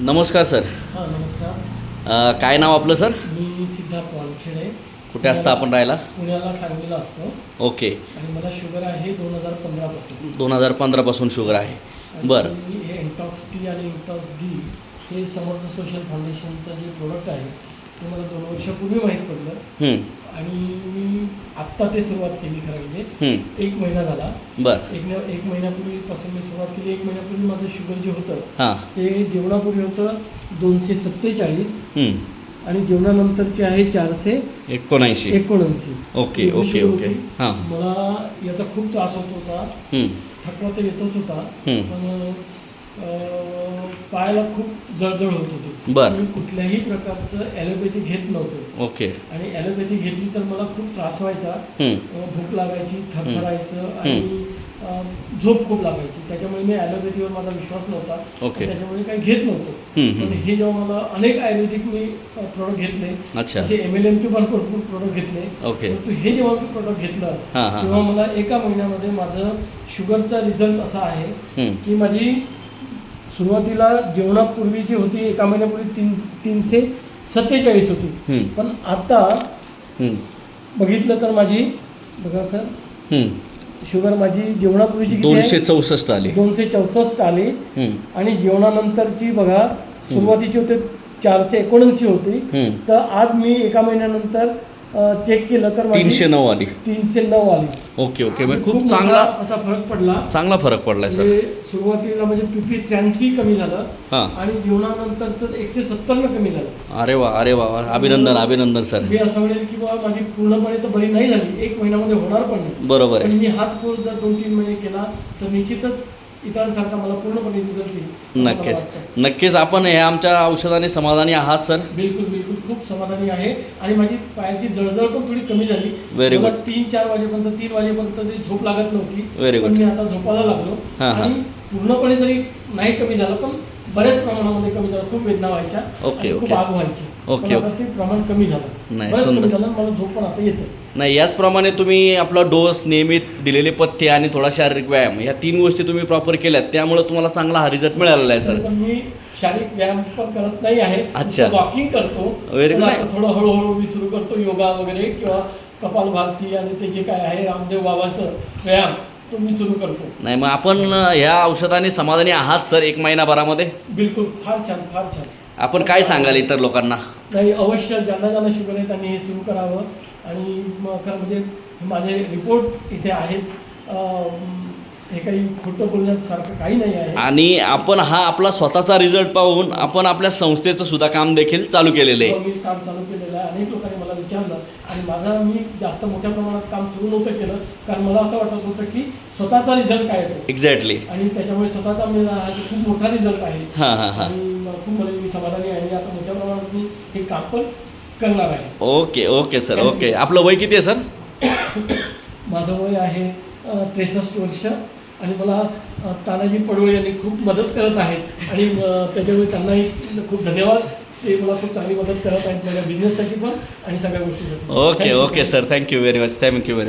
नमस्कार सर. हां नमस्कार. अ, काय नाव आपलं सर? मी सिद्धार्थ वानखेडे. कुठे असता आपण राहायला? पुण्याला सांगलीला असतो. ओके. आणि मला शुगर आहे दोन हजार पंधरापासून दोन हजार पंधरापासून शुगर आहे. बरं. आणि हे इंटॉक्स टी आणि इंटॉक्स डी हे समर्थ सोशल फाउंडेशनचं जे प्रोडक्ट आहे ते मला दोन वर्षापूर्वी माहीत पडलं. हं, आणि मी आत्ता ते सुरुवात केली खरं म्हणजे. एक महिना झाला. बरं. एक एक महिन्यापूर्वीपासून मी सुरुवात केली. एक महिन्यापूर्वी माझं शुगर जे होतं हां. ते जेवणापूर्वी होतं दोनशे सत्तेचाळीस. हं, आणि जेवणानंतरचे आहे चारशे एकोणऐंशी. एकोणऐंशी. Okay okay okay. हां. मला याचा खूप त्रास होत होता. थकवा तर येतच होता. पण पायाला खूप जळजळ होत होती. बरं. मी कुठल्याही प्रकारचं ॲलोपॅथी घेत नव्हतो. ओके. आणि ॲलोपॅथी घेतली तर मला खूप त्रास व्हायचा. अं, भूक लागायची थरथरायचं आणि अं, झोप खूप लागायची. त्याच्यामुळे मी ॲलोपॅथीवर माझा विश्वास नव्हता. ओके. त्याच्यामुळे काही घेत नव्हतो. पण हे जेव्हा मला अनेक आयुर्वेदिक मी प्रोडक्ट घेतले. अच्छा. एम एल एमचे पण भरपूर प्रोडक्ट घेतले. ओके. परंतु हे जेव्हा मी प्रोडक्ट घेतलं हां, हां, तेव्हा मला एका महिन्यामध्ये माझं शुगरचा रिझल्ट असा आहे की माझी सुरुवातीला जेवणापूर्वी जी होती एका महिन्यापूर्वी तीन तीनशे सत्तेचाळीस होती. पण आता बघितलं तर माझी बघा सर. शुगर माझी जेवणापूर्वीची? दोनशे चौसष्ट आली. दोनशे चौसष्ट आली. आणि जेवणानंतरची बघा सुरुवातीची होते चारशे एकोणऐंशी होती. तर आज मी एका महिन्यानंतर चेक केलं तर तीनशे नऊ आली. तीनशे नऊ आली. Okay okay. मग खूप चांगला असा फरक पडला. चांगला फरक पडलाय सर. म्हणजे सुरुवातीला म्हणजे पीपी त्र्याऐंशी कमी झालं आणि जेवणानंतरचं एकशे सत्तरनं कमी झालं. अरे वा अरे वा. अभिनंदन अभिनंदन सर. मी असं म्हणेल की बाबा माझी पूर्णपणे तर बरी नाही झाली. एक महिन्यामध्ये होणार पण नाही. बरोबर आहे. मी हाच कोर्स जर दोन तीन महिने केला तर निश्चितच इतरांसारखा मला पूर्णपणे रिझल्ट येईल नक्कीच. नक्कीच आपण ह्या आमच्या औषधाने समाधानी आहात सर बिलकुल बिलकुल खूप समाधानी आहे आणि माझी पायाची जळजळ पण थोडी कमी झाली मला good. तीन चार वाजेपर्यंत तीन वाजेपर्यंत ती झोप लागत नव्हती पण good. मी आता झोपायला लागलो हां, हां. आणि पूर्णपणे जरी नाही कमी झालं पण बऱ्याच प्रमाणामध्ये कमी झालं. खूप वेदना व्हायच्या. ओके, आणि खूप ओके. आग व्हायची. ओके, पण आता ओके. ते प्रमाण कमी झालं. नाही, बरंच सुंदर. कमी झालं. आणि मला झोप पण आता येते. नाही याचप्रमाणे तुम्ही आपला डोस नियमित दिलेले पथ्य आणि थोडा शारीरिक व्यायाम या तीन गोष्टी तुम्ही प्रॉपर केल्यात. त्यामुळे तुम्हाला चांगला हा रिझल्ट मिळालेला आहे सर पण मी शारीरिक व्यायाम पण करत नाही आहे. अच्छा. वॉकिंग करतो. Very पण good. आता थोडं हळूहळू मी सुरू करतो योगा वगैरे किंवा कपालभाती आणि ते जे काय आहे रामदेव बाबाचं व्यायाम. तो मी सुरू करतो. नाही मग आपण ह्या औषधाने समाधानी आहात सर एक महिनाभरामध्ये? बिलकुल फार छान फार छान. आपण काय सांगाल इतर लोकांना? नाही अवश्य ज्यांना ज्यांना शुगर आहे त्यांनी हे सुरू करावं. आणि खरं म्हणजे माझे रिपोर्ट इथे आहेत. अं, हे काही खोटं बोलण्यासारखं काही नाही आहे. आणि आपण हा आपला स्वतःचा रिझल्ट पाहून आपण आपल्या संस्थेचं सुद्धा काम देखील चालू केलेलं आहे. मी काम चालू केलेलं आहे अनेक लोकांनी मला विचारलं आणि माझा मी जास्त मोठ्या प्रमाणात काम सुरू नव्हतं केलं कारण मला असं वाटत होतं की स्वतःचा रिझल्ट काय येतो. एक्झॅक्टली आणि त्याच्यामुळे स्वतःचा मिळणार हा खूप मोठा रिझल्ट आहे हां हां हां. आणि खूप मला मी समाधानी आहे आणि आता मोठ्या प्रमाणात मी हे काम पण करणार आहे. ओके ओके सर ओके आपलं वय किती आहे सर माझं वय आहे त्रेसष्ट वर्ष आणि मला तानाजी पडवळे यांनी खूप मदत करत आहेत आणि त्याच्यामुळे त्यांनाही खूप धन्यवाद. ते मला खूप चांगली मदत करत आहेत माझ्या बिझनेससाठी पण आणि सगळ्या गोष्टीसाठी. Okay. Okay sir thank you very much thank you very much